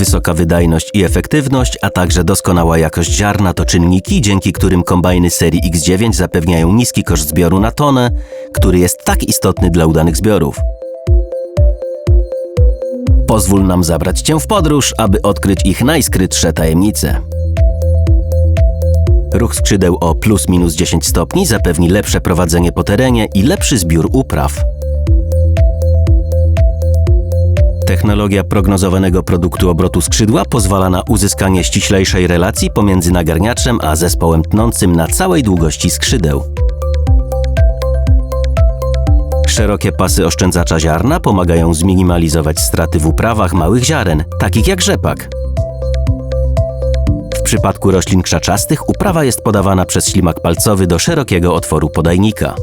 Wysoka wydajność i efektywność, a także doskonała jakość ziarna to czynniki, dzięki którym kombajny serii X9 zapewniają niski koszt zbioru na tonę, który jest tak istotny dla udanych zbiorów. Pozwól nam zabrać Cię w podróż, aby odkryć ich najskrytsze tajemnice. Ruch skrzydeł o plus minus 10 stopni zapewni lepsze prowadzenie po terenie i lepszy zbiór upraw. Technologia prognozowanego produktu obrotu skrzydła pozwala na uzyskanie ściślejszej relacji pomiędzy nagarniaczem a zespołem tnącym na całej długości skrzydeł. Szerokie pasy oszczędzacza ziarna pomagają zminimalizować straty w uprawach małych ziaren, takich jak rzepak. W przypadku roślin krzaczastych uprawa jest podawana przez ślimak palcowy do szerokiego otworu podajnika.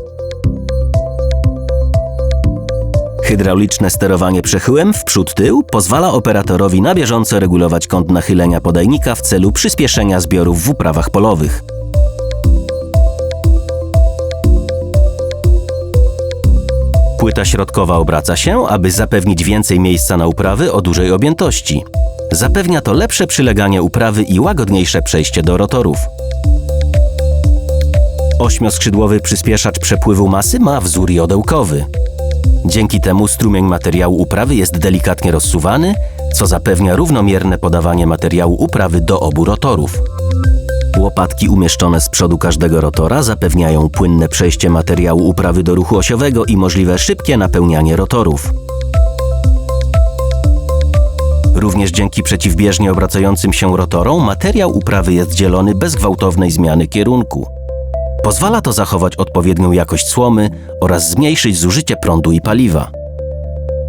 Hydrauliczne sterowanie przechyłem w przód-tył pozwala operatorowi na bieżąco regulować kąt nachylenia podajnika w celu przyspieszenia zbiorów w uprawach polowych. Płyta środkowa obraca się, aby zapewnić więcej miejsca na uprawy o dużej objętości. Zapewnia to lepsze przyleganie uprawy i łagodniejsze przejście do rotorów. Ośmioskrzydłowy przyspieszacz przepływu masy ma wzór jodełkowy. Dzięki temu strumień materiału uprawy jest delikatnie rozsuwany, co zapewnia równomierne podawanie materiału uprawy do obu rotorów. Łopatki umieszczone z przodu każdego rotora zapewniają płynne przejście materiału uprawy do ruchu osiowego i możliwe szybkie napełnianie rotorów. Również dzięki przeciwbieżnie obracającym się rotorom materiał uprawy jest dzielony bez gwałtownej zmiany kierunku. Pozwala to zachować odpowiednią jakość słomy oraz zmniejszyć zużycie prądu i paliwa.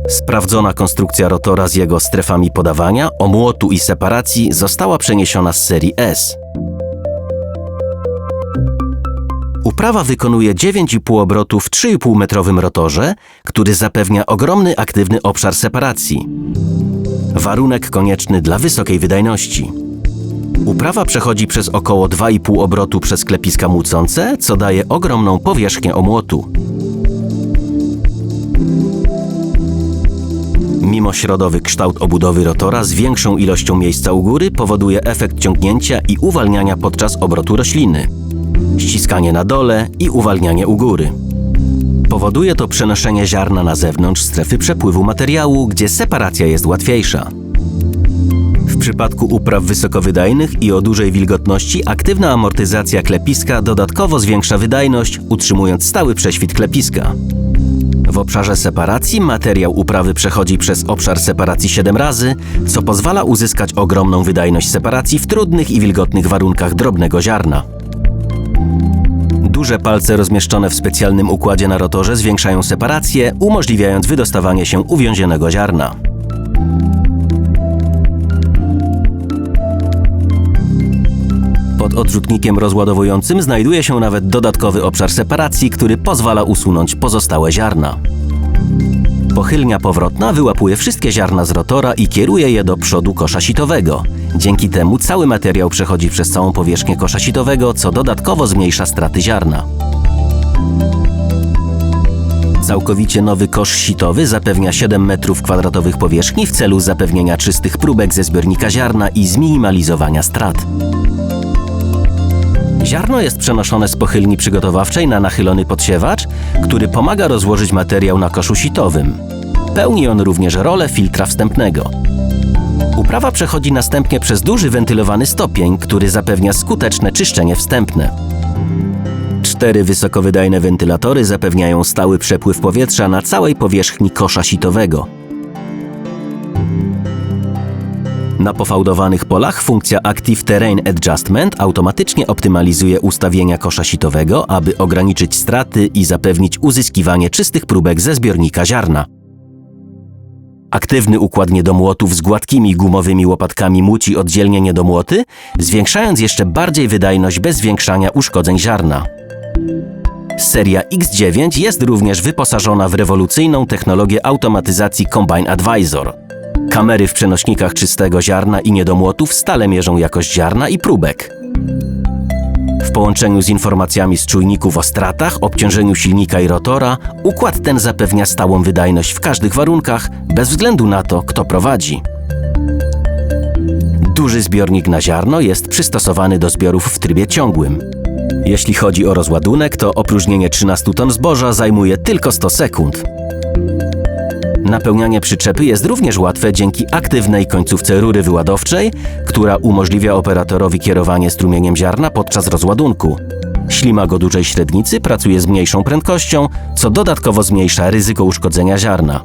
Sprawdzona konstrukcja rotora z jego strefami podawania, omłotu i separacji została przeniesiona z serii S. Uprawa wykonuje 9,5 obrotu w 3,5 metrowym rotorze, który zapewnia ogromny aktywny obszar separacji. Warunek konieczny dla wysokiej wydajności. Uprawa przechodzi przez około 2,5 obrotu przez klepiska młócące, co daje ogromną powierzchnię omłotu. Mimośrodowy kształt obudowy rotora z większą ilością miejsca u góry powoduje efekt ciągnięcia i uwalniania podczas obrotu rośliny. Ściskanie na dole i uwalnianie u góry. Powoduje to przenoszenie ziarna na zewnątrz strefy przepływu materiału, gdzie separacja jest łatwiejsza. W przypadku upraw wysokowydajnych i o dużej wilgotności aktywna amortyzacja klepiska dodatkowo zwiększa wydajność, utrzymując stały prześwit klepiska. W obszarze separacji materiał uprawy przechodzi przez obszar separacji 7 razy, co pozwala uzyskać ogromną wydajność separacji w trudnych i wilgotnych warunkach drobnego ziarna. Duże palce rozmieszczone w specjalnym układzie na rotorze zwiększają separację, umożliwiając wydostawanie się uwięzionego ziarna. Pod odrzutnikiem rozładowującym znajduje się nawet dodatkowy obszar separacji, który pozwala usunąć pozostałe ziarna. Pochylnia powrotna wyłapuje wszystkie ziarna z rotora i kieruje je do przodu kosza sitowego. Dzięki temu cały materiał przechodzi przez całą powierzchnię kosza sitowego, co dodatkowo zmniejsza straty ziarna. Całkowicie nowy kosz sitowy zapewnia 7 m2 powierzchni w celu zapewnienia czystych próbek ze zbiornika ziarna i zminimalizowania strat. Ziarno jest przenoszone z pochylni przygotowawczej na nachylony podsiewacz, który pomaga rozłożyć materiał na koszu sitowym. Pełni on również rolę filtra wstępnego. Uprawa przechodzi następnie przez duży wentylowany stopień, który zapewnia skuteczne czyszczenie wstępne. Cztery wysokowydajne wentylatory zapewniają stały przepływ powietrza na całej powierzchni kosza sitowego. Na pofałdowanych polach funkcja Active Terrain Adjustment automatycznie optymalizuje ustawienia kosza sitowego, aby ograniczyć straty i zapewnić uzyskiwanie czystych próbek ze zbiornika ziarna. Aktywny układ niedomłotów z gładkimi gumowymi łopatkami muci oddzielnie niedomłoty, zwiększając jeszcze bardziej wydajność bez zwiększania uszkodzeń ziarna. Seria X9 jest również wyposażona w rewolucyjną technologię automatyzacji Combine Advisor. Kamery w przenośnikach czystego ziarna i niedomłotów stale mierzą jakość ziarna i próbek. W połączeniu z informacjami z czujników o stratach, obciążeniu silnika i rotora, układ ten zapewnia stałą wydajność w każdych warunkach, bez względu na to, kto prowadzi. Duży zbiornik na ziarno jest przystosowany do zbiorów w trybie ciągłym. Jeśli chodzi o rozładunek, to opróżnienie 13 ton zboża zajmuje tylko 100 sekund. Napełnianie przyczepy jest również łatwe dzięki aktywnej końcówce rury wyładowczej, która umożliwia operatorowi kierowanie strumieniem ziarna podczas rozładunku. Ślimak o dużej średnicy pracuje z mniejszą prędkością, co dodatkowo zmniejsza ryzyko uszkodzenia ziarna.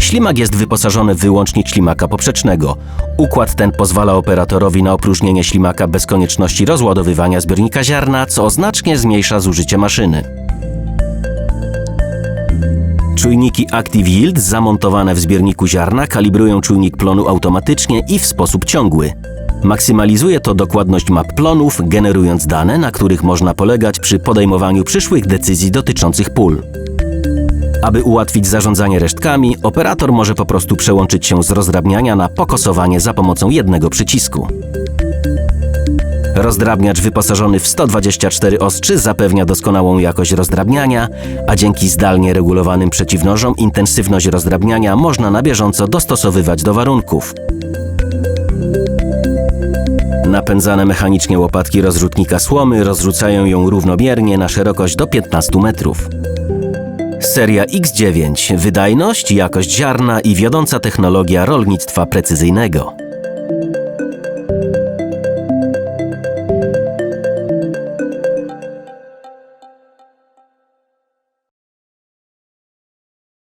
Ślimak jest wyposażony w ślimaka poprzecznego. Układ ten pozwala operatorowi na opróżnienie ślimaka bez konieczności rozładowywania zbiornika ziarna, co znacznie zmniejsza zużycie maszyny. Czujniki Active Yield zamontowane w zbiorniku ziarna kalibrują czujnik plonu automatycznie i w sposób ciągły. Maksymalizuje to dokładność map plonów, generując dane, na których można polegać przy podejmowaniu przyszłych decyzji dotyczących pól. Aby ułatwić zarządzanie resztkami, operator może po prostu przełączyć się z rozdrabniania na pokosowanie za pomocą jednego przycisku. Rozdrabniacz wyposażony w 124 ostrzy zapewnia doskonałą jakość rozdrabniania, a dzięki zdalnie regulowanym przeciwnożom intensywność rozdrabniania można na bieżąco dostosowywać do warunków. Napędzane mechanicznie łopatki rozrzutnika słomy rozrzucają ją równomiernie na szerokość do 15 metrów. Seria X9 wydajność, jakość ziarna i wiodąca technologia rolnictwa precyzyjnego.